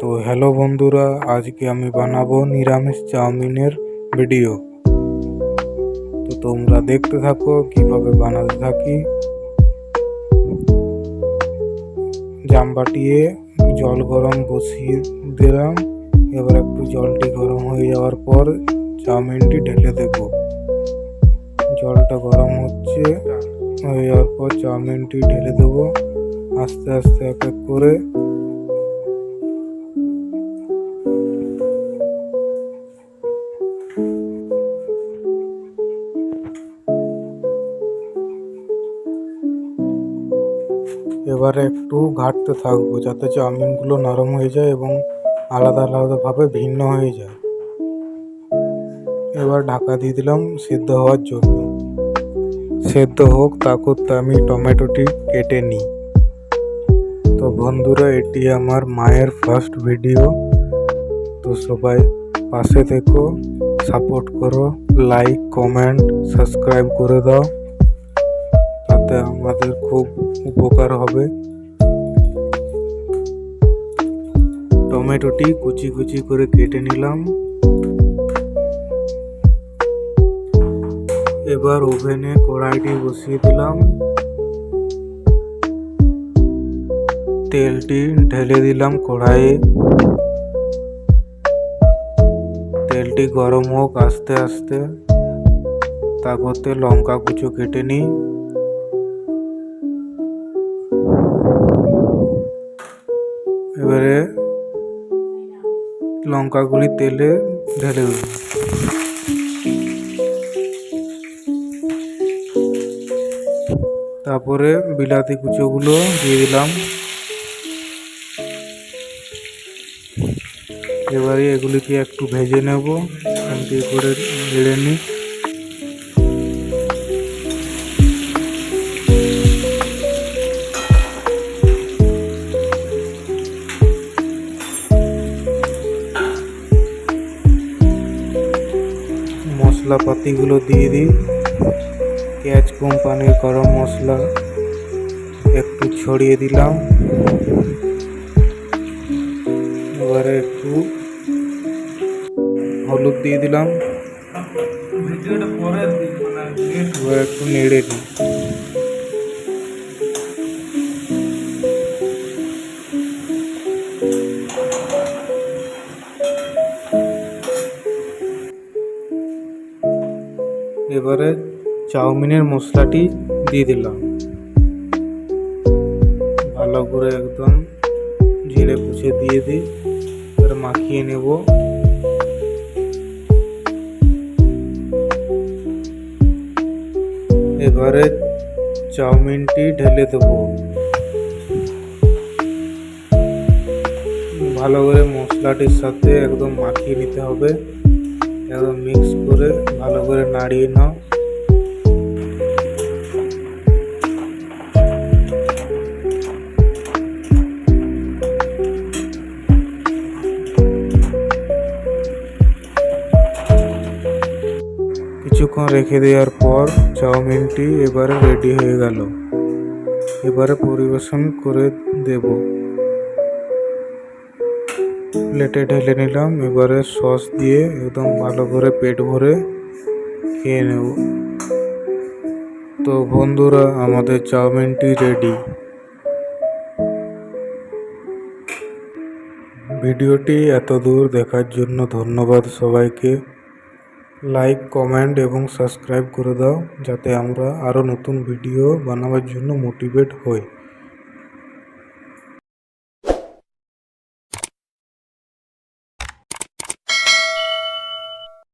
তো হ্যালো বন্ধুরা, আজকে আমি বানাবো নিরামিষ চাউমিনের ভিডিও। তো তোমরা দেখতে থাকো, কীভাবে বানাতে থাকি। জাম বাটিয়ে জল গরম বসিয়ে দিলাম। এবার একটু জলটি গরম হয়ে যাওয়ার পর চাউমিনটি ঢেলে দেব। জলটা গরম হচ্ছে, হয়ে যাওয়ার পর চাউমিনটি ঢেলে দেবো। আস্তে আস্তে এক এক করে এবারে একটু ঘাটতে থাকব যাতে চাউমিনগুলো নরম হয়ে যায় এবং আলাদা আলাদাভাবে ভিন্ন হয়ে যায়। এবার ঢাকা দিয়ে দিলাম সিদ্ধ হওয়ার জন্য। সেদ্ধ হোক তা করতে আমি টমেটোটি কেটে নিই। তো বন্ধুরা, এটি আমার মায়ের ফার্স্ট ভিডিও তো সবাই পাশে থেকো সাপোর্ট করো লাইক কমেন্ট সাবস্ক্রাইব করে দাও। তাতে আমাদের খুব উপকার হবে। টমেটোটি কুচি কুচি করে কেটে নিলাম। এবার ওভেনে কড়াইটি বসিয়ে দিলাম। তেলটি ঢেলে দিলাম কড়াইয়ে। তেলটি গরম হোক আস্তে আস্তে। তা করতে লঙ্কা কুচো কেটে নিই। এবারে লঙ্কাগুলি তেলে ঢেলে দিই তারপরে বিলাতি কুচোগুলো দিয়ে দিলাম। এবারে এগুলিকে একটু ভেজে নেব। করে নিই। মশলাপাতিগুলো দিয়ে দিই। ক্যাচ কোম্পানির গরম মশলা একটু ছড়িয়ে দিলাম। এবারে একটু হলুদ দিয়ে দিলাম। এবার একটু নেড়ে দিই। এবারে চাউমিনের মশলাটি দিয়ে দিলাম। ভালো করে একদম ঝেড়ে পুছে দিয়ে দিই, এবার মাখিয়ে নেব। এবারে চাউমিনটি ঢেলে দেব। ভালো করে মশলাটির সাথে একদম মাখিয়ে নিতে হবে। একদম মিক্স করে ভালো করে নাড়িয়ে নাও। কিছুক্ষণ রেখে দেওয়ার পর চাউমিনটি এবারে রেডি হয়ে গেল। এবারে পরিবেশন করে দেব। প্লেটে ঢেলে নিলাম, এবারে সস দিয়ে একদম ভালো করে পেট ভরে খেয়ে নেব। তো বন্ধুরা, আমাদের চাউমিনটি রেডি ভিডিওটি এত দূর দেখার জন্য ধন্যবাদ সবাইকে। লাইক, কমেন্ট এবং সাবস্ক্রাইব করে দাও, যাতে আমরা আরও নতুন ভিডিও বানাবার জন্য মোটিভেট হই।